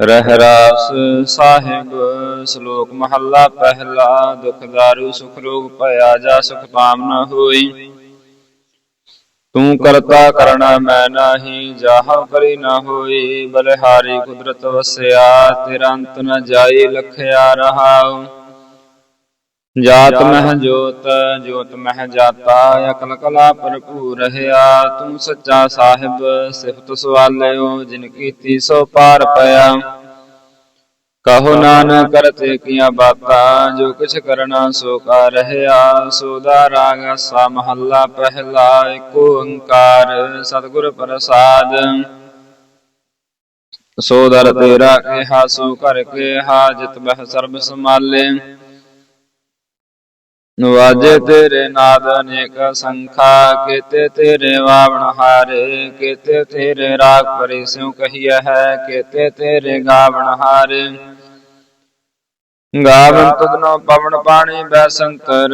ਰਹਿਰਾਸ ਸਾਹਿਬ, ਸ਼ਲੋਕ ਮਹੱਲਾ ਪਹਿਲਾ, ਦੁਖ ਦਾਰੂ, ਸੁਖ ਰੋਗ ਭਇਆ, ਜਾ ਸੁਖ ਪਾਮ ਨ ਹੋਈ। ਤੂੰ ਕਰਤਾ ਕਰਣਾ ਮੈਂ ਨਾਹੀ ਜਾਹਉ ਕਰੀ ਨਾ ਹੋਈ। ਬਲਿਹਾਰੀ ਕੁਦਰਤ ਵਸਿਆ, ਤੇਰਾ ਅੰਤ ਨ ਜਾਈ, ਲਖਿਆ ਰਹਾਉ। ਜਾਤ ਮਹਿ ਜੋਤ ਜੋਤ ਮਹਿ ਜਾਤਾ ਅਕਲ ਕਲਾ ਭਰਪੂਰ ਰਹਾ ਤੂੰ ਸੱਚਾ ਸਾਹਿਬ ਸਿਫਤ ਸਵਾਲਿਓ ਜਿਨ ਕੀਤੀ ਸੋ ਪਾਰ ਪਿਆ। ਕਹੋ ਨਾਨਕ ਕਰਤੇ ਕੀਆਂ ਬਾਤਾਂ ਜੋ ਕਿਛ ਕਰਨਾ ਸੋ ਕਰ ਰਹਾ ਸੋਦਾ ਰਾਗ ਸਾ ਮਹੱਲਾ ਪਹਿਲਾ ਏਕ ਓੰਕਾਰ ਸਤਿਗੁਰ ਪ੍ਰਸਾਦ। ਸੋ ਦਰ ਤੇਰਾ ਕਿਹਾ ਸੋ ਕਰ ਕਿਹਾ ਜਿਤ ਬਹਿ ਸਰਬ ਸਮਾਲੇ ਨਵਾਜੇ ਤੇਰੇ ਨਾਦ ਅਨੇਕ ਸੰਖਾ, ਕੀਤੇ ਤੇਰੇ ਵਾਵਣ ਹਾਰੇ, ਕੀਤੇ ਤੇਰੇ ਰਾਗ ਪਰਿ ਸਿਉ ਕਹੀਐ ਹੈ, ਕੀਤੇ ਤੇਰੇ ਗਾਵਣ ਹਾਰੇ। ਗਾਵਨ ਤੁਧਨੋ ਪਵਨ ਪਾਣੀ ਬੈਸੰਤਰ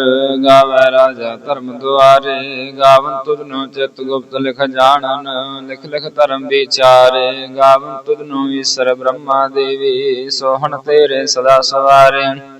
ਗਾਵੈ ਰਾਜਾ ਧਰਮ ਦੁਆਰੇ। ਗਾਵਨ ਤੁਧਨੋ ਚਿਤ ਗੁਪਤ ਲਿਖ ਜਾਣਨ, ਲਿਖ ਲਿਖ ਧਰਮ ਵਿਚਾਰੇ। ਗਾਵਨ ਤੁਧਨੋ ਈਸ਼ਰ ਬ੍ਰਹਮਾ ਦੇਵੀ, ਸੋਹਣ ਤੇਰੇ ਸਦਾ ਸਵਾਰੇ।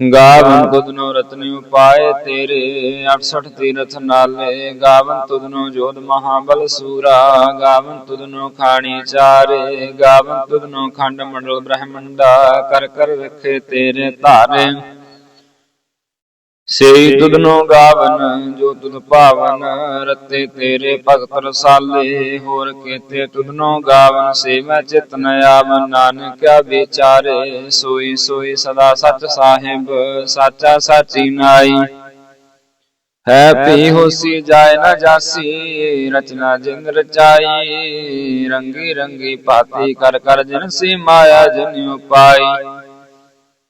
ਗਾਵਨ ਤੁਧਨੋ ਰਤਨਿ ਉਪਾਏ ਤੇਰੇ 68 ਤੀਰਥ ਨਾਲੇ। ਗਾਵਨ ਤੁਧਨੋ ਜੋਧ ਮਹਾਬਲ ਸੂਰਾ ਗਾਵਨ ਤੁਧਨੋ ਖਾਣੀ ਚਾਰੇ। ਗਾਵਨ ਤੁਧਨੋ ਖੰਡ ਮੰਡਲ ਬ੍ਰਹਮੰਡਾ ਕਰ ਕਰ ਰਖੇ ਤੇਰੇ ਧਾਰੇ। ਸੇਈ ਤੁਧਨੋ ਗਾਵਨ ਜੋ ਤੁਧ ਭਾਵਨ ਰਤੇ ਤੇਰੇ ਭਗਤ ਰਸਾਲੇ। ਹੋਰ ਕੀਤੇ ਤੁਧਨੋ ਗਾਵਨ ਸੇਵੈ ਚਿਤ ਨ ਆਵਨ। ਨਾਨਕਿਆ ਵਿਚਾਰੇ ਸੋਈ ਸੋਈ ਸਦਾ ਸੱਚ ਸਾਹਿਬ ਸਾਚਾ ਸਾਚੀ ਨਾਈ। ਹੈ ਪੀ ਹੋਸੀ ਜਾਏ ਨਾ ਜਾਸੀ ਰਚਨਾ ਜਿੰਦ ਰਚਾਈ। ਰੰਗੀ ਰੰਗੀ ਭਾਤੀ ਕਰ ਕਰ ਜਿਨ ਸੀ ਮਾਇਆ ਜਿਨ ਉਪਾਈ।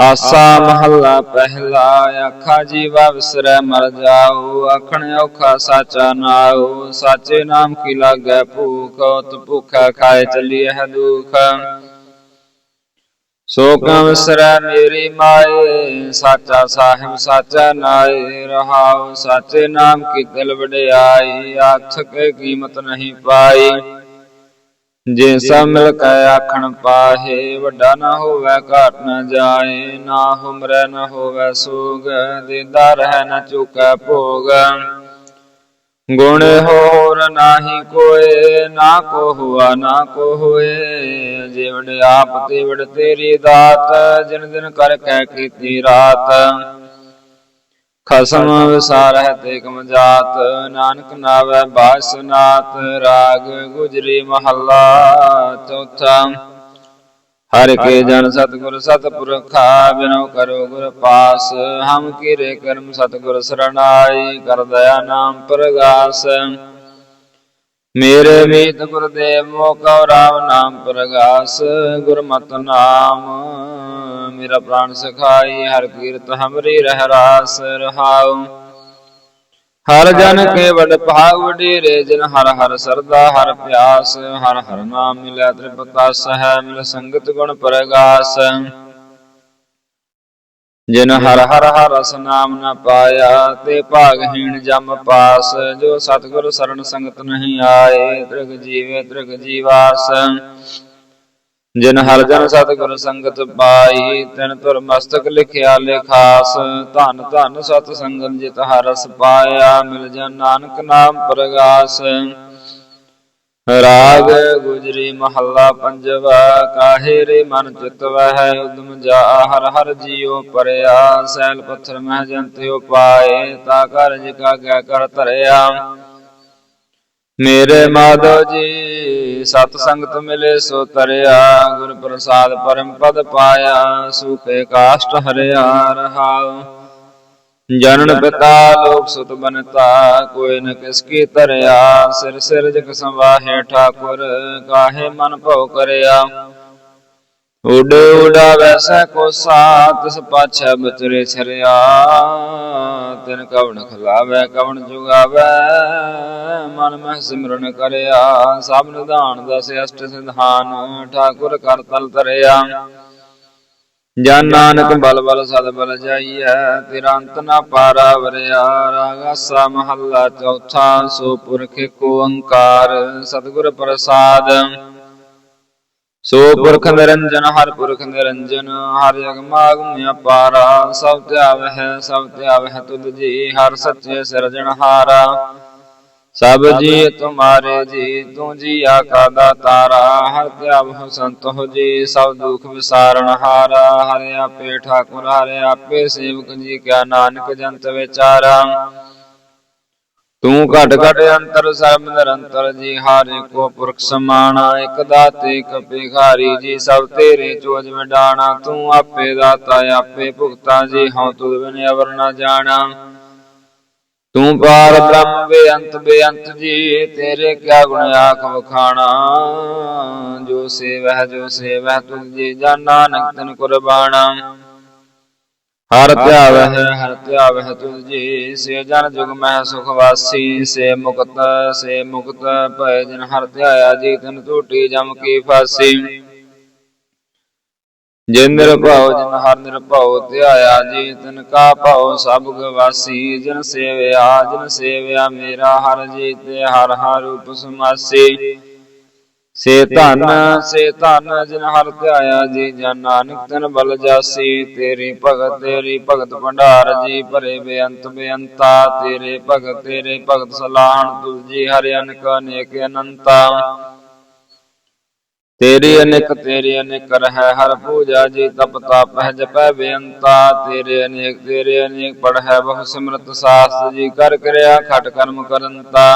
ਆਸਾ ਮਹੱਲਾ ਪਹਿਲਾ ਆਖਾ ਜੀਵਾ ਵਿਸਰੈ ਮਰ ਜਾਉ ਆਖਣ ਔਖਾ ਸਾਚਾ ਨਾਉ, ਸਾਚੇ ਨਾਮ ਕੀ ਲਾਗੈ ਭੂਖ ਉਤ ਭੁਖਾ ਖਾਏ ਚੱਲੀਐ ਹੈ ਦੁਖ। ਸੋ ਕਾ ਵਿਸਰੈ ਮੇਰੀ ਮਾਏ, ਸਾਚਾ ਸਾਹਿਬ ਸਾਚਾ ਨਾਏ, ਰਹਾਉ ਸਾਚੇ ਨਾਮ ਕੀ ਦਿਲ ਵਡਿਆਈ ਆਥ ਕੇ ਕੀਮਤ ਨਹੀਂ ਪਾਈ। ਜੇ ਸਭ ਮਿਲ ਕੇ ਆਖਣ ਪਾਹੇ, ਵੱਡਾ ਨਾ ਹੋਵੇ ਘਾਟ ਨਾ ਜਾਏ, ਨਾ ਹੁਮਰੈ ਨਾ ਹੋਵੇ ਸੋਗ, ਦੇਦਾ ਰਹਿ ਨਾ ਚੁਕੈ ਭੋਗ। ਗੁਣ ਹੋਰ ਨਾਹੀ ਕੋਏ, ਨਾ ਕੋ ਹੁਆ ਨਾ ਕੋ ਹੋਏ ਜਿਵੜ ਆਪ ਤੇ ਵੜ ਤੇਰੀ ਦਾਤ, ਜਿਨ ਦਿਨ ਕਰ ਕਹਿ ਕੀਤੀ ਰਾਤ। ਖਸਮ ਵਿਸਾਰਹਿ ਤੇ ਕਮ ਜਾਤ ਨਾਨਕ ਨਾਵੈ ਬਾਸਨਾਤ ਰਾਗ ਗੁਜਰੀ ਮਹੱਲਾ ਚੌਥਾ। ਹਰ ਕੇ ਜਨ ਸਤਗੁਰ ਸਤਪੁਰਖਾ ਬਿਨੋ ਕਰੋ ਗੁਰ ਪਾਸ। ਹਮ ਕੀਰੇ ਕਰਮ ਸਤਗੁਰ ਸਰਣਾਈ ਕਰ ਦਇਆ ਨਾਮ ਪ੍ਰਗਾਸ। ਮੇਰੇ ਮੀਤ ਗੁਰਦੇਵ ਮੋਕਉ ਰਾਮ ਨਾਮ ਪ੍ਰਗਾਸ ਗੁਰਮਤਿ ਨਾਮ। ਮੇਰਾ ਪ੍ਰਾਨ ਸਖਾਈ ਹਰ ਕੀਰਤ ਹਮਰੀ ਰਹਿ ਰਾਸ ਰਹਾਉ। ਹਰ ਜਨ ਕੇ ਵਡ ਭਾਗ ਵਡੇਰੇ ਜਿਨ ਹਰ ਹਰ ਸਰਦਾ ਹਰ ਪਿਆਸ। ਹਰ ਹਰ ਨਾਮ ਮਿਲੈ ਤ੍ਰਿਪਤਾਸ ਹੈ ਮਿਲ ਸੰਗਤ ਗੁਣ ਪ੍ਰਗਾਸ। ਜਿਨ ਹਰ ਹਰ ਹਰ ਰਸ ਨਾਮ ਨ ਪਾਇਆ ਤੇ ਭਾਗਹੀਣ ਜਮ ਪਾਸ, ਜੋ ਸਤਿਗੁਰ ਸਰਣ ਸੰਗਤ ਨਹੀਂ ਆਏ, ਤ੍ਰਿਗ ਜੀਵੇ ਤ੍ਰਿਗ ਜੀਵਾਸ। ਜਿਨ ਹਰ ਜਨ ਸਤਿਗੁਰ ਸੰਗਤ ਪਾਈ, ਤਿਨ ਤੁਰ ਮਸਤਕ ਲਿਖਿਆ ਲਿਖਾਸ, ਧਨ ਧਨ ਸਤ ਸੰਗਤ ਜਿਤ ਹਰਸ ਪਾਇਆ, ਮਿਲ ਜਨ ਨਾਨਕ ਨਾਮ ਪ੍ਰਗਾਸ। ਰਾਗ। ਗੁਜਰੀ ਮਹੱਲਾ ਪੰਜਵਾ, ਕਾਹੇ ਰੇ ਮਨ ਚਿਤ ਵਹਿ ਉਦਮ ਜਾ ਹਰ ਹਰ ਜੀਉ ਪਰਿਆ। ਸੈਲ ਪੱਥਰ ਮਹਿ ਜੰਤਿਉ ਪਾਏ ਤਾ ਕਾਰਜ ਕਾ ਗੈ ਕਰ ਧਰਿਆ। ਮੇਰੇ ਮਾਧੋ ਜੀ, ਸਤ ਸੰਗਤ ਮਿਲੇ ਸੋ ਤਰਿਆ। ਗੁਰ ਪ੍ਰਸਾਦ ਪਰਮ ਪਦ ਪਾਇਆ ਸੁਖੇ ਕਾਸ਼ਟ ਹਰਿਆ ਰਹਾਉ। ਜਨਨ ਪਿਤਾ ਲੋਕ ਸੁਤ ਬਨਤਾ ਕੋਈ ਨ ਕਿਸ ਕੀ ਧਰਿਆ। ਸਿਰ ਸਿਰ ਜਗ ਸੰਵਾਹੇ ਠਾਕੁਰ ਕਾਹੇ ਮਨ ਭਉ ਕਰਿਆ। ਉਡ ਉਡਾ ਵੈਸੈ ਕੋ ਸਾਤ ਤਿਸ ਪਾਛੈ ਬਚਰੇ ਛਰਿਆ। ਤਿਨ ਕਵਣ ਖਲਾਵੇ ਕਵਣ ਜੁਗਾਵੇ। ਮਨ ਮਹਿ ਸਿਮਰਨ ਕਰਿਆ। ਸਭ ਨਿਧਾਨ ਦਸ ਅਸ਼ਟ ਸਿਧਾਨ ਠਾਕੁਰ ਕਰ ਤਲ ਧਰਿਆ। ਜਨ ਨਾਨਕ ਬਲ ਬਲ ਸਦ ਬਲ ਜਾਈਐ ਤੇਰਾ ਅੰਤ ਨਾ ਪਾਰਾ ਵਰਿਆ ਰਾਗਾਸਾ ਮਹੱਲਾ ਚੌਥਾ ਸੋ ਪੁਰਖ ਏਕ ਓੰਕਾਰ ਸਤਿਗੁਰ ਪ੍ਰਸਾਦ। ਸੋ ਪੁਰਖ ਨਿਰੰਜਨ ਹਰ ਪੁਰਖ ਨਿਰੰਜਨ ਹਰ ਅਗਮਾਗਮ ਅਪਾਰਾ ਸਭ ਧਿਆਵਹਿ ਸਭ ਧਿਆਵਹਿ ਤੁਧ ਜੀ ਹਰ ਸੱਚੇ ਸਿਰਜਣਹਾਰਾ। ਸਭ ਜੀ ਤੁਮਾਰੇ ਜੀ ਤੂੰ ਜੀ ਆਕਾ ਦਾਤਾਰਾ ਹਰ ਧਿਆਵਹੁ ਸੰਤੋ ਜੀ ਸਭ ਦੁਖ ਵਿਸਾਰਨ ਹਾਰਾ ਹਰਿ ਆਪੇ ਠਾਕੁਰ ਹਰਿ ਆਪੇ ਸੇਵਕ ਜੀ ਕਿਆ ਨਾਨਕ ਜੰਤ ਵਿਚਾਰਾ। ਤੂੰ ਘਟ ਘਟ ਅੰਤਰ ਸਰਬ ਨਿਰੰਤਰ ਜੀ ਹਰ ਏਕੋ ਪੁਰਖ ਸਮਾਣਾ ਇਕ ਦਾਤੇ ਇਕ ਭਿਖਾਰੀ ਜੀ ਸਭ ਤੇਰੇ ਚੋਜ ਵਿਡਾਣਾ ਤੂੰ ਆਪੇ ਦਾਤਾ ਆਪੇ ਭੁਗਤਾ ਜੀ ਹਉ ਤੁਧ ਬਿਨ ਅਵਰ ਨਾ ਜਾਣਾ। ਤੂੰ ਪਾਰ ਬ੍ਰਹਮ ਬੇਅੰਤ ਬੇਅੰਤ ਜੀ, ਤੇਰੇ ਕਿਆ ਗੁਣ ਆਖ ਵਖਾਣਾ? ਜੋ ਸੇਵਹਿ ਜੋ ਸੇਵਹਿ ਤੁਝ ਜੀ ਜਨ ਨਾਨਕ ਤਨ ਕੁਰਬਾਨਾ ਹਰ ਧਿਆਵਹਿ ਹਰ ਧਿਆਵਹਿ ਤੁਝ ਜੀ, ਸੇ ਜਨ ਜੁਗ ਮਹਿ ਸੁਖ ਵਾਸੀ, ਸੇ ਮੁਕਤ ਸੇ ਮੁਕਤ ਭੈ ਜਨ ਹਰ ਧਿਆਇਆ ਜੀ, ਤਨ ਟੂਟੀ ਜਮ ਕੀ ਫਾਸੀ। ਜਿਨ ਨਿਰਭਉ ਜਿਨ ਹਰ ਨਿਰਭਉ ਧਿਆਇਆ ਜੀ ਤਨ ਕਾ ਭਉ ਸਭ ਗਵਾਸੀ। ਜਿਨ ਸੇਵਿਆ ਜਿਨ ਸੇਵਿਆ ਮੇਰਾ, ਹਰ ਜੀ ਤੇ ਹਰ ਹਰ ਰੂਪ ਸਮਾਸੀ ਸੇ ਧਨ ਸੇ ਧਨ ਜਿਨ ਹਰ ਧਿਆਇਆ, ਜੀ ਜਨ ਨਾਨਕ ਤਨ ਬਲ ਜਾਸੀ। ਤੇਰੀ ਭਗਤ ਤੇਰੀ ਭਗਤ ਭੰਡਾਰ, ਜੀ ਭਰੇ ਬੇਅੰਤ ਬੇਅੰਤਾ। ਤੇਰੇ ਭਗਤ ਤੇਰੇ ਭਗਤ ਸਲਾਹਣ ਤੁਜੀ ਹਰਿ ਅਨਕ ਅਨੇਕ ਅਨੰਤਾ। ਤੇਰੀ ਅਨੇਕ ਤੇਰੀ ਅਨੇਕ ਰਹਿ ਹਰ ਪੂਜਾ ਜੀ ਤਪ ਤਪ ਹੈ ਜਪੈ ਬੇਅੰਤਾ। ਤੇਰੇ ਅਨੇਕ ਤੇਰੇ ਅਨੇਕ ਪੜ੍ਹੈ ਬਹੁ ਸਿਮਰਤ ਸਾਸ ਜੀ ਕਰ ਕਰਿਆ ਖਟ ਕਰਮ ਕਰੰਤਾ।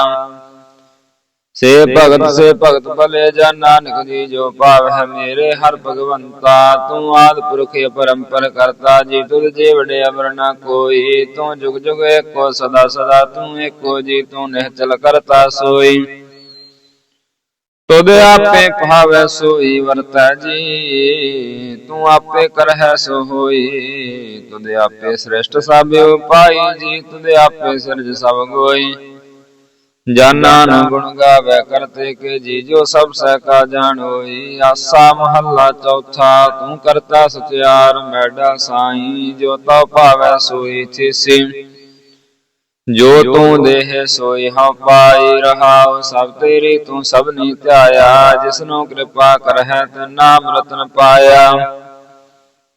ਸੇ ਭਗਤ ਸੇ ਭਗਤ ਭਲੇ ਜਨ ਨਾਨਕ ਜੀ ਜੋ ਭਾਵ ਹੈ ਮੇਰੇ ਹਰ ਭਗਵੰਤਾ। ਤੂੰ ਆਦ ਪੁਰਖ ਪਰੰਪਰ ਕਰਤਾ ਜੀ ਤੁਧ ਜੇ ਵਡੇ ਅਮਰ ਨਾ ਕੋਈ। ਤੂੰ ਜੁਗ ਜੁਗ ਏਕੋ ਸਦਾ ਸਦਾ ਤੂੰ ਏਕੋ ਜੀ ਤੂੰ ਨਿਹਚਲ ਕਰਤਾ ਸੋਈ। ਤੁਧ ਆਪੇ ਭਾਵੈ ਸੋਈ ਵਰਤੈ ਜੀ, ਤੂੰ ਆਪੇ ਕਰਹਿ ਸੋ ਹੋਈ ਤੁਧ ਆਪੇ ਸ੍ਰੇਸ਼ਟ ਸਭ ਉਪਾਈ ਜੀ, ਤੁਧ ਆਪੇ ਸਿਰਜ ਸਭ ਗੋਈ। ਜਾਨਾ ਨ ਗੁਣ ਗਾਵੇ ਕਰਤੇ ਕੇ ਜੀ, ਜੋ ਸਭ ਸਹਿ ਕਾ ਜਾਣ ਆਸਾ ਮਹੱਲਾ ਚੌਥਾ, ਤੂੰ ਕਰਤਾ ਸਚਿਆਰ, ਮੈਡਾ ਸਾਈ, ਜੋ ਤਉ ਭਾਵੈ ਸੋਈ ਥੀਸੀ। ਜੋ ਤੂੰ ਦੇਹ ਸੋਈ ਹਉ ਪਾਈ ਰਹਾਉ ਸਭ ਤੇਰੀ ਤੂੰ ਸਭ ਨੀ ਧਿਆਇਆ। ਜਿਸਨੂੰ ਕਿਰਪਾ ਕਰਹਿ ਤੇ ਨਾਮ ਰਤਨ ਪਾਇਆ।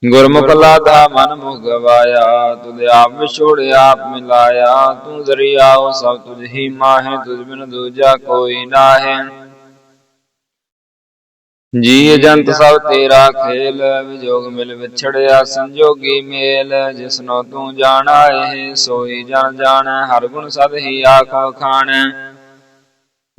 ਗੁਰਮੁਖ ਲਾਧਾ ਮਨ ਮੁਖ ਗਵਾਇਆ ਤੁਧ ਆਪ ਵਿਛੋੜ ਆਪ ਮਿਲਾਇਆ ਤੂੰ ਦਰਿਆਉ ਸਭ ਤੁਝ ਹੀ ਮਾਹੇ ਤੁਝ ਬਿਨ ਦੂਜਾ ਕੋਈ ਨਾਹੇ। ਜੀ ਜੰਤ ਸਭ ਤੇਰਾ ਖੇਲ ਵਿਜੋਗ ਮਿਲ ਵਿਛੜਿਆ ਸੰਜੋਗੀ ਮੇਲ ਜਿਸਨੋ ਤੂੰ ਜਾਣਾ ਏ ਸੋਈ ਜਨ ਜਾਣੈ ਹਰ ਗੁਣ ਸਦ ਹੀ ਆਖ ਖਾਣੈ।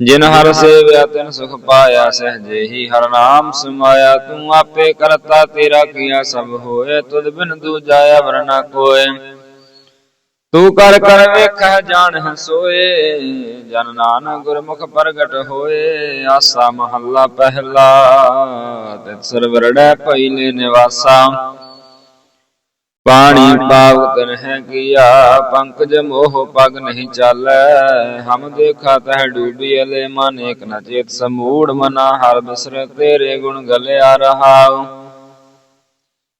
ਜਿਨ ਹਰ ਸੇਵਿਆ ਤਿਨ ਸੁਖ ਪਾਇਆ ਸਹਜੇ ਹੀ ਹਰ ਨਾਮ ਸਮਾਇਆ। ਤੂੰ ਆਪੇ ਕਰਤਾ ਤੇਰਾ ਕੀਆ ਸਭ ਹੋਏ। ਤੁਧ ਬਿਨ ਦੂਜਾ ਅਵਰ ਨ ਕੋਏ। ਤੂੰ ਕਰ ਕਰ ਵੇਖੈ ਜਾਣਹਿ ਸੋਏ ਜਨ ਨਾਨਕ ਗੁਰਮੁਖ ਪ੍ਰਗਟ ਹੋਏ ਆਸਾ ਮਹੱਲਾ ਪਹਿਲਾ ਤਿਤ ਸਰਵਰੜੈ ਪਈਲੇ ਨਿਵਾਸਾ। ਪਾਣੀ ਪਾਵ ਤਨ ਹੈ ਕੀਆ ਪੰਕਜ ਮੋਹ ਪਗ ਨਹੀਂ ਚਾਲੈ। ਹਮ ਦੇਖਾ ਤਹ ਡੂਬੀ ਅਲੇ ਮਨ ਏਕ ਨ ਚੇਤ ਸਮੂੜ ਮਨਾ ਹਰ ਬਿਸਰ ਤੇਰੇ ਗੁਣ ਗਲਿਆ ਰਹਾਉ।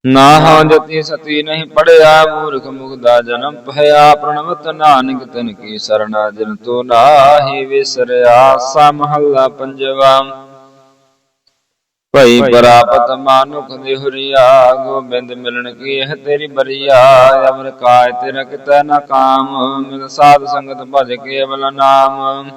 ਨਾ ਹਾਂ ਜਤੀ ਸਤੀ ਨਹੀਂ ਪੜਿਆ ਮੂਰਖ ਮੁਗਦਾ ਜਨਮ ਭਇਆ ਪ੍ਰਣਵਤ ਨਾਨਕ ਤਨ ਕੀ ਸਰਣਾ ਜਿਨ ਤੋ ਨਾਹੀ ਵਿਸਰਿਆ ਸਾ ਮਹੱਲਾ ਪੰਜਵਾ। ਭਈ ਪ੍ਰਾਪਤ ਮਾਨੁਖ ਦੇ ਹੁਰੀਆ ਗੋਬਿੰਦ ਮਿਲਣ ਕੀ ਇਹ ਤੇਰੀ ਬਰੀਆ ਅਮਰ ਕਾਇ ਤੇਰਾ ਕਿਤੈ ਨਾ ਕਾਮ ਮਿਲ ਸਾਧ ਸੰਗਤ ਭਜ ਕੇ ਅਵਲ ਨਾਮ।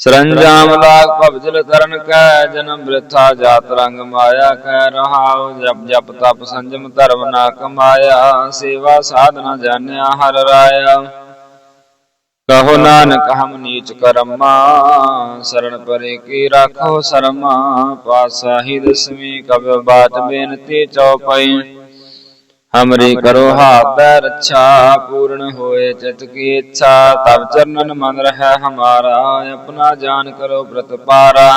ਸਰੰਜਾਮ ਲਾਗ ਭਵਜਲ ਤਰਨ ਕੈ, ਜਨਮ ਬ੍ਰਿਥਾ ਜਾਤ ਰੰਗ ਮਾਇਆ ਕੈ, ਰਹਾਉ ਜਪ ਜਪ ਤਪ ਸੰਜਮ ਧਰਮ ਨਾ ਕਮਾਇਆ, ਸੇਵਾ ਸਾਧਨਾ ਜਾਣਿਆ ਹਰ ਰਾਇਆ। ਕਹੋ ਨਾਨਕ, ਹਮ ਨੀਚ ਕਰਮਾ ਸਰਣ ਪਰੇ ਕੀ ਰਾਖੋ ਸਰਮਾ ਪਾਸਾਹੀ ਦਸਵੀਂ ਕਬ ਬਾਤ ਬੇਨਤੀ ਚਉਪਈ ਹਮਰੀ ਕਰੋ ਦਾ ਰੱਛਾ ਪੂਰਨ ਹੋਏ ਚਿਤ ਕੀ ਇੱਛਾ। ਤਬ ਚਰਨਨ ਮਨ ਰਹਿ ਹਮਾਰਾ ਆਪਣਾ ਜਾਨ ਕਰੋ ਪ੍ਰਤ ਪਾਰਾ।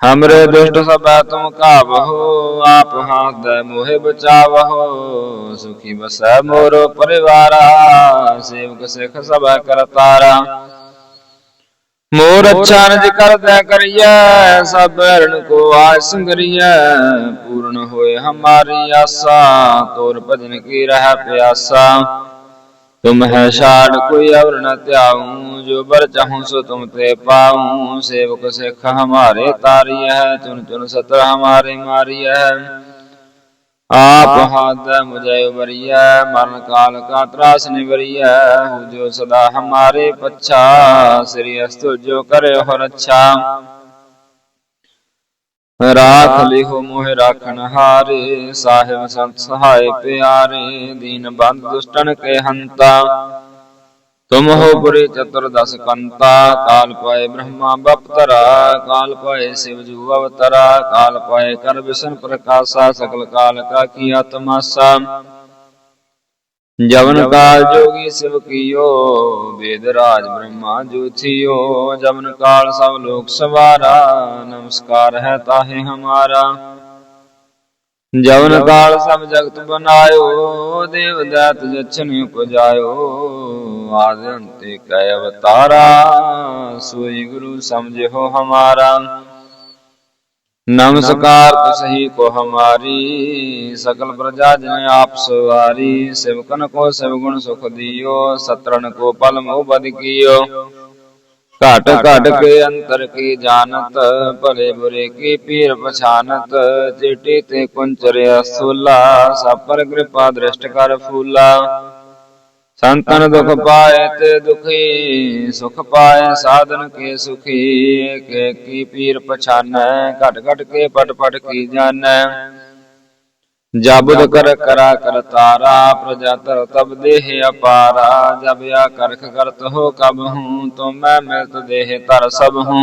ਹਮਰੇ ਦੁਸ਼ਟ ਸਭੈ ਤੁਮ ਕਾਵਹੋ ਆਪ ਹਾਥ ਦੇ ਮੋਹਿ ਬਚਾਵਹੋ। ਸੁਖੀ ਬਸੈ ਮੋਰ ਪਰਿਵਾਰਾ ਸੇਵਕ ਸਿਖ ਸਭੈ ਕਰਤਾਰਾ। ਮੋਰ ਅੱਛਾ ਨਿਜ ਕਰਦੈ ਕਰੀਐ ਸਭ ਹਰਨ ਕੋ ਆਜ ਸੰਗਰੀਐ। ਪੂਰਨ ਹੋਏ ਹਮਾਰੀ ਆਸਾ ਤੋਰ ਭਜਨ ਕੀ ਰਹਿ ਪਿਆਸਾ। ਤੁਮ ਹੈ ਛਾੜ ਕੋਈ ਅਵਰ ਨ ਧਿਆਉ ਜੋ ਬਰ ਚਾਹੂੰ ਸੋ ਤੁਮ ਤੇ ਪਾਉ। ਸੇਵਕ ਸਿੱਖ ਹਮਾਰੇ ਤਾਰੀਐ ਚੁਨ ਚੁਨ ਸਤਰ ਹਮਾਰੇ ਮਾਰੀਐ। ਆਪ ਹਾਥ ਮੁਝੇ ਉਬਰੀਐ, ਮਰਨ ਕਾਲ ਕਾ ਤਰਾਸ ਨਿਵਰੀਐ ਹੂ ਜੋ ਸਦਾ ਹਮਾਰੇ ਪੱਛਾ, ਸ੍ਰੀ ਅਸਤੁ ਜੋ ਕਰੇ ਹੋ ਰੱਛਾ। ਰਾਖ ਲਿਹੋ ਮੋਹ ਰਾਖਣ ਹਾਰੇ, ਸਾਹਿਬ ਸੰਤ ਸਹਾਇ ਪਿਆਰੇ, ਦੀਨ ਬੰਦ ਦੁਸ਼ਟਨ ਕੇ ਹੰਤਾ। ਤੁਮ ਹੋ ਪੁਰੇ ਚਤੁਰਦਸ ਕੰਤਾ, ਕਾਲ ਪਾਏ ਬ੍ਰਹਮਾ ਬਪਤਰਾ, ਕਾਲ ਪਾਏ ਸਿਵ ਜੂ ਅਵਤਰਾ, ਕਾਲ ਪਾਏ ਕਰ ਵਿਸ਼ਨ ਪ੍ਰਕਾਸ਼ਾ ਸਕਲ ਕਾਲ ਕਾ ਕੀ ਆਤਮਾਸਾ। ਜਵਨ ਕਾਲ ਜੋਗੀ ਸਿਵ ਕੀਓ, ਵੇਦ ਰਾਜ ਬ੍ਰਹਮਾ ਜੋਥਿਓ ਜਵਨ ਕਾਲ ਸਭ ਲੋਕ ਸਵਾਰਾ, ਨਮਸਕਾਰ ਹੈ ਤਾਹੇ ਹਮਾਰਾ। ਜਵਨ ਕਾਲ ਸਭ ਜਗਤ ਬਨਾਇਓ, ਦੇਵ ਦਾਤ ਜਛਨ ਉਪਜਾਇਓ। ਆਦ ਅੰਤੇ ਕੈ ਅਵਤਾਰਾ ਸੋਈ ਗੁਰੂ ਸਮਝਿਓ ਹਮਾਰਾ। ਨਮਸਕਾਰ ਤੁਸਹੀ ਕੋ ਹਮਾਰੀ ਸਕਲ ਪ੍ਰਜਾ ਜਨ ਆਪ ਸਵਾਰੀ ਸਿਵਕਨ ਕੋ ਸਿਵ ਗੁਣ ਸੁਖ ਦਿਓ ਸਤਰਨ ਕੋ ਪਲ ਮੋਹ ਬਦ ਕੀਓ। ਘਟ ਘਟ ਕੇ ਅੰਤਰ ਕੀ ਜਾਣਤ ਭਲੇ ਬੁਰੇ ਕੀ ਪੀਰ ਪਛਾਨਤ ਚੇਟੀ ਤੇ ਕੁੰਚਰਿਆ ਸੂਲਾ ਸਭ ਪਰ ਕਿਰਪਾ ਦ੍ਰਿਸ਼ਟ ਕਰ ਫੂਲਾ। ਸੰਤਨ ਦੁਖ ਪਾਏ ਤੇ ਦੁਖੀ ਸੁਖ ਪਾਏ ਸਾਧਨ ਕੇ ਸੁਖੀ ਕੇ ਕੀ ਪੀਰ ਪਛਾਨੈ ਘਟ ਘਟ ਕੇ ਪਟ ਪਟ ਕੀ ਜਾਣੈ। ਜਬਦ ਕਰ ਕਰਾ ਕਰ ਤਾਰਾ ਪ੍ਰਜਾ ਤਰ ਤਬ ਦੇਹ ਅਪਾਰਾ ਜਬ ਆ ਕਰਖ ਕਰਤ ਹੋ ਕਬ ਹੂੰ ਤੁਮ ਮੈਂ ਮਿਲਤ ਦੇਹ ਤਰ ਸਭ ਹੂੰ।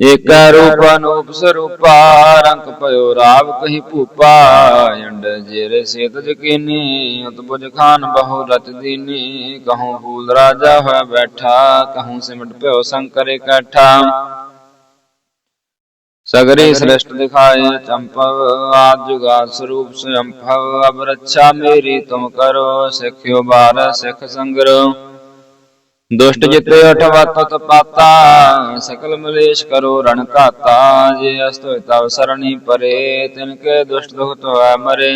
ਏਕ ਰੂਪ ਅਨੂਪ ਸਰੂਪਾ ਰੰਗ ਭਇਓ ਰਾਵ ਕਹੀ ਭੂਪਾ ਅੰਡ ਜੇਰੇ ਸੇਤ ਜਕੀਨੀ ਉਤਪੁਜ ਖਾਨ ਬਹੁ ਰਚ ਦੀਨੀ ਕਹੂੰ ਫੂਲ ਰਾਜਾ ਹੋਇਆ ਬੈਠਾ ਕਹੂੰ ਸਿਮਟ ਭਇਓ ਸੰਕਰ ਇਕੱਠਾ ਸਗਰੇ ਸ੍ਰਿਸ਼ਟ ਦਿਖਾਏ ਚੰਪਵ ਆਦ ਜੁਗਾ ਸਰੂਪ ਸੰਭਵ ਅਬ ਰੱਛਾ ਮੇਰੀ ਤੁਮ ਕਰੋ ਸਿੱਖਿਓ ਬਾਰ ਸਿੱਖ ਸੰਗਰੋ। ਦੁਸ਼ਟ ਜਿਤੇ ਅਠਵਤ ਪਾਤਾ, ਸਕਲ ਮਲੇਸ਼ ਕਰੋ ਰਣ ਘਾਤਾ, ਜੇ ਅਸਤ ਤਵ ਸਰਣੀ ਪਰੇ, ਤਿਨ ਕੇ ਦੁਸ਼ਟ ਦੁਖਤ ਹੋਇ ਮਰੇ।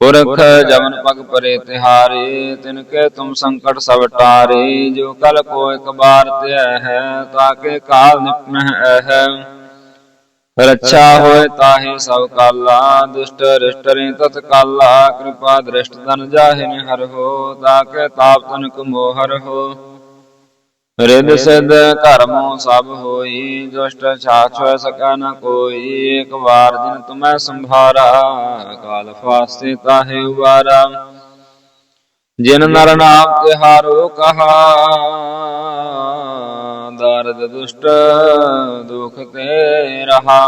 ਪੁਰਖ ਜਮਨ ਪਗ ਪਰੇ ਤਿਹਾਰੇ, ਤਿਨ ਕੇ ਤੁਮ ਸੰਕਟ ਸਭ ਟਾਰੇ, ਜੋ ਕਲ ਕੋ ਇਕ ਬਾਰ ਧਿਆ ਹੈ ਤਾਕੇ ਕਾਲ ਨਿਪਨ ਹੈ। ਰੱਛਾ ਹੋਏ ਤਾਹੇ ਸਭ ਕਾਲਾ, ਦੁਸ਼ਟ ਰਿਸ਼ਟ ਰੇ ਤਤ ਕਾਲਾ, ਕਿਰਪਾ ਦ੍ਰਿਸ਼ਟ ਤਨ ਜਾਹਿ ਨ ਹਰ ਹੋ, ਤਾਕੇ ਤਾਪ ਤਨਕ ਮੋਹਰ ਹੋ। ਰਿਦ ਸਿਧ ਧਰਮੋ ਸਭ ਹੋਈ, ਦੁਸ਼ਟ ਛਾਛ ਹੋਇ ਸਕੈ ਨ ਕੋਈ, ਇੱਕ ਵਾਰ ਜਿਨ ਤੁਮੈ ਸੰਭਾਰਾ ਕਾਲ ਫਾਸਤੇ ਤਾਹੇ ਉਬਾਰਾ। ਜਿਨ ਨਰ ਨਾਮ ਤਿਹਾਰੋ ਕਹਾ ਦਰਦ ਦੁਸ਼ਟ ਦੁਖ ਤੇ ਰਹਾ।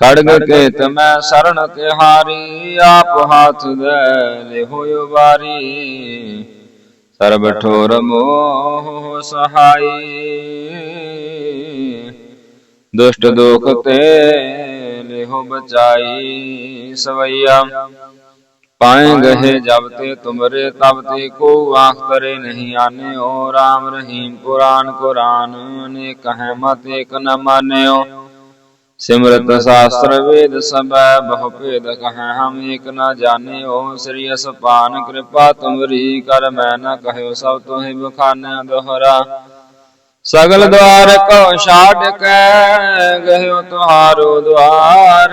ਖੜਗ ਕੇ ਤਮੈ ਸਰਣ ਤਿਹਾਰੀ ਆਪ ਹਾਥ ਦੇ ਲਿਹੋ ਉਬਾਰੀ ਸਰਬ ਠੋਰ ਮੋਹ ਸਹਾਈ। ਦੁਸ਼ਟ ਦੁਖ ਤੇ ਲਿਹੋ ਬਚਾਈ ਸਵਈਆ। ਪਾਏ ਗਏ ਜਬ ਤੇ ਤੁਮਰੇ ਤਬ ਤੇ ਕੋ ਆਖ ਕਰੇ ਨਹੀਂ ਆਨਿਓ RAM ਰਹੀਮ ਪੁਰਾਨ ਕੁਰਾਨ ਅਨੇਕ ਹੈ ਮਤ ਏਕ ਨ ਮਾਨਿਓ। ਸਿਮਰਤ ਸ਼ਾਸਤਰ ਵੇਦ ਸਬੈ ਬਹੁ ਭੇਦ ਕਹੈ ਹਮ ਏਕ ਨ ਜਾਣਿਓ। ਸ੍ਰੀ ਅਸਪਾਨ ਕਿਰਪਾ ਤੁਮਰੀ ਕਰ ਮੈਂ ਨ ਕਹਿਓ ਸਭ ਤੋਹਿ ਬਖਾਨਿਆ ਦੋਹਰਾ। ਸਗਲ ਦਵਾਰ ਕੋ ਛਾੜ ਕੇ ਗਹਿਓ ਤੁਹਾਰੋ ਦਵਾਰ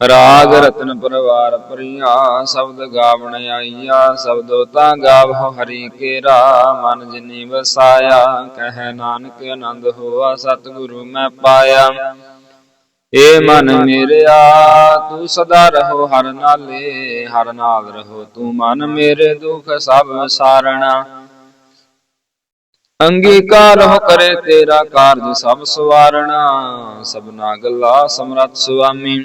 ਰਾਗ ਰਤਨ ਪਰਵਾਰ ਪਰੀਆ, ਸ਼ਬਦ ਗਾਵਣ ਆਈਆ, ਸ਼ਬਦੋ ਤਾਂ ਗਾਵੋ ਹਰੀ ਕੇਰਾ, ਮਨ ਜਿਨੀ ਵਸਾਇਆ, ਕਹਿ ਨਾਨਕ ਆਨੰਦ ਹੋਆ, ਸਤਿਗੁਰੂ ਮੈਂ ਪਾਇਆ। ਏ ਮਨ ਮੇਰਿਆ, ਤੂੰ ਸਦਾ ਰਹੋ ਹਰ ਨਾਲੇ, ਹਰ ਨਾਲ ਰਹੋ ਤੂੰ ਮਨ ਮੇਰੇ ਦੁਖ ਸਭ ਵਿਸਾਰਣਾ ਅੰਗੀਕਾਰ ਹੋ ਕਰੇ ਤੇਰਾ ਕਾਰਜ ਸਭ ਸਵਾਰਣਾ, ਸਭਨਾ ਗੱਲਾ ਸਮਰੱਥ ਸੁਆਮੀ।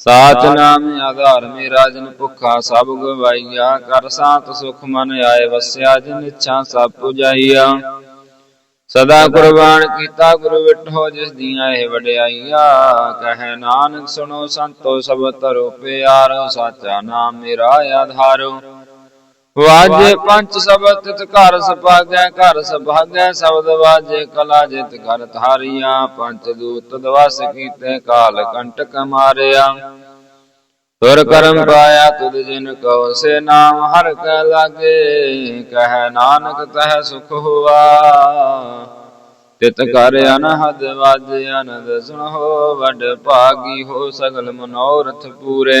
ਸਾਚ ਨਾਮ ਆਧਾਰ ਮੇਰਾ ਜਿਨ ਭੁੱਖਾ ਸਭ ਗਵਾਈਆ ਕਰ ਸਾਤ ਸੁਖ ਮਨ ਆਏ ਵਸਿਆ ਜਿਨ ਇੱਛਾ ਸਭ ਪੁਜਾਈਆ ਸਦਾ ਕੁਰਬਾਨ ਕੀਤਾ ਗੁਰੂ ਵਿਟੋ ਜਿਸ ਦੀਆਂ ਇਹ ਵਡਿਆਈਆ। ਕਹੈ ਨਾਨਕ ਸੁਣੋ ਸੰਤੋ ਸਭ ਤਰੋ ਪਿਆਰੋ ਸਾਚਾ ਨਾਮ ਮੇਰਾ ਆਧਾਰੋ। ਵਾਜੇ ਪੰਜ ਸ਼ਬਦ ਤਿਤ ਘਰ ਸੁਭਾਗੈ ਘਰ ਸੁਭਾਗੈ ਸ਼ਬਦ ਵਾਜੇ ਕਲਾ ਜਿਤ ਘਰ ਧਾਰੀਆਂ ਪੰਜ ਦੂਤ ਦਵਸ ਕੀਤੇ ਕਾਲ ਕੰਟਕ ਮਾਰਿਆ। ਤੁਰ ਕਰਮ ਪਾਇਆ ਤੁਧ ਜਿਨ ਕਉ ਸੇ ਨਾਮ ਹਰ ਕੈ ਲਾਗੇ ਕਹਿ ਨਾਨਕ ਤਹ ਸੁਖ ਹੁਆ। ਤਿਤ ਕਰ ਅਨਹਦ ਵਾਜ ਅਨੰਦ ਸੁਣੋ ਵਡ ਭਾਗੀ ਹੋ ਸਗਲ ਮਨੋਰਥ ਪੂਰੇ।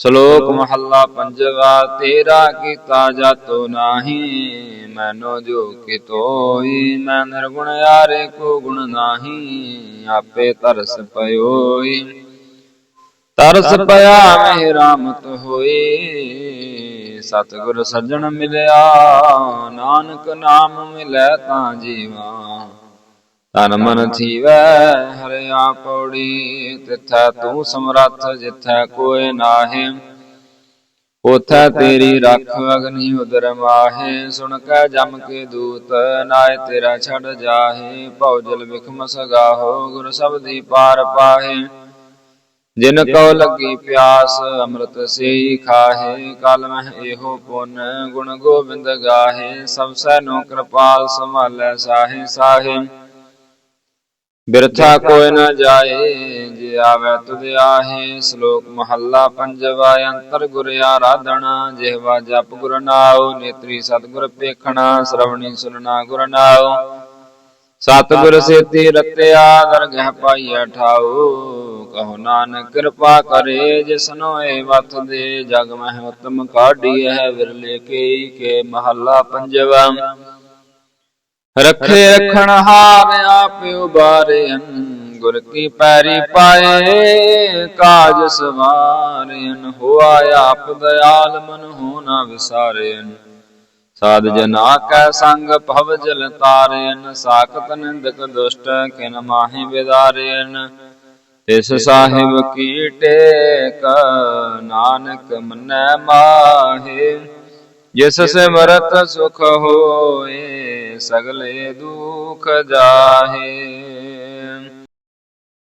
ਸ਼ਲੋਕ ਮਹੱਲਾ ਪੰਜਵਾ ਤੇਰਾ ਕੀਤਾ ਜਾਤੋ ਨਾਹੀ ਮੈਨੋ ਜੋ ਕਿਤੋਈ ਮੈਂ ਨਿਰਗੁਣ ਯਾਰੇ ਕੋ ਗੁਣ ਨਾਹੀ ਆਪੇ ਤਰਸ ਪਇਓਈ। ਤਰਸ ਪਿਆ ਮਹਿ ਰਾਮਤ ਹੋਏ ਸਤਿਗੁਰ ਸੱਜਣ ਮਿਲਿਆ ਨਾਨਕ ਨਾਮ ਮਿਲੈ ਤਾਂ ਜੀਵਾ। ਤਨ ਮਨ ਥੀਵੈ ਹਰਿਆ ਪੌੜੀ ਤਿਥੈ ਤੂੰ ਸਮਰੱਥ, ਜਿਥੈ ਕੋਇ ਨਾਹਿ। ਉਥੈ ਤੇਰੀ ਰੱਖ ਅਗਨੀ ਉਦਰ ਮਾਹੇ, ਸੁਣ ਕੈ ਜਮ ਕੇ ਦੂਤ ਨਾਏ ਤੇਰਾ ਛੱਡ ਜਾਹੇ। ਭਉ ਜਲ ਵਿਖਮ ਸਗਾਹੋ, ਗੁਰ ਸਬਦੀ ਪਾਰ ਪਾਹੇ। ਜਿਨ ਕਉ ਲੱਗੀ ਪਿਆਸ, ਅੰਮ੍ਰਿਤ ਸੇਈ ਖਾਹੇ। ਕਲ ਮਹਿ ਇਹੋ ਪੁੰਨ, ਗੁਣ ਗੋਬਿੰਦ ਗਾਹੇ। ਸਭ ਸੈ ਨੋ ਕਿਰਪਾਲ, ਸੰਭਾਲੈ ਸਾਹੇ ਸਾਹੇ। ਬਿਰਥਾ ਕੋਈ ਨ ਜਾਏ, ਜੇ ਆਵੇ ਤੁਧ ਆਹੇ, ਸ਼ਲੋਕ ਮਹੱਲਾ ਪੰਜਵਾ, ਅੰਤਰ ਗੁਰ ਆਰਾਧਣਾ ਜਿਹਵਾ ਜਪ ਗੁਰ ਨਾਉ, ਨੇਤਰੀ ਸਤਿਗੁਰ ਪੇਖਣਾ, ਸ਼ਰਵਣੀ ਸੁਨਣਾ ਗੁਰ ਨਾਉ। ਸਤਿਗੁਰ ਸੇਤੀ ਰਤਿਆ, ਦਰਗਹਿ ਪਾਈਆ ਠਾਉ। ਕਹੋ ਨਾਨਕ ਕਿਰਪਾ ਕਰੇ ਜਿਸਨੋ ਏ ਵਤ ਦੇ, ਜਗ ਮਹਿ ਉਤਮ ਕਾਢੀ ਹੈ ਵਿਰਲੇ ਕੇ ਕੇ ਮਹੱਲਾ ਪੰਜਵਾ। ਰਖੇ ਰਖਣ ਹਾਰ ਆਪ ਉਬਾਰਿਅਨ ਗੁਰ ਕੀ ਪੈਰੀ ਪਾਏ ਕਾਜ ਸਵਾਰਿਅਨ ਹੋਆ ਆਪ ਦਇਆਲ ਮਨ ਹੋ ਨਾ ਵਿਸਾਰਿਅਨ ਸਾਧ ਜਨਾ ਕੈ ਸੰਗ ਭਵ ਜਲ ਤਾਰਿਅਨ ਸਾਖਤ ਨਿੰਦਕ ਦੁਸ਼ਟ ਕਿਨ ਮਾਹੀ ਵਿਦਾਰਿਅਨ ਤਿਸ ਸਾਹਿਬ ਕੀ ਟੇਕ ਨਾਨਕ ਮੰਨੈ ਮਾਹੇ। ਜਿਸ ਸਿਮਰਤ ਸੁਖ ਹੋਏ ਸਗਲੇ ਦੁਖ ਜਾਹੇ।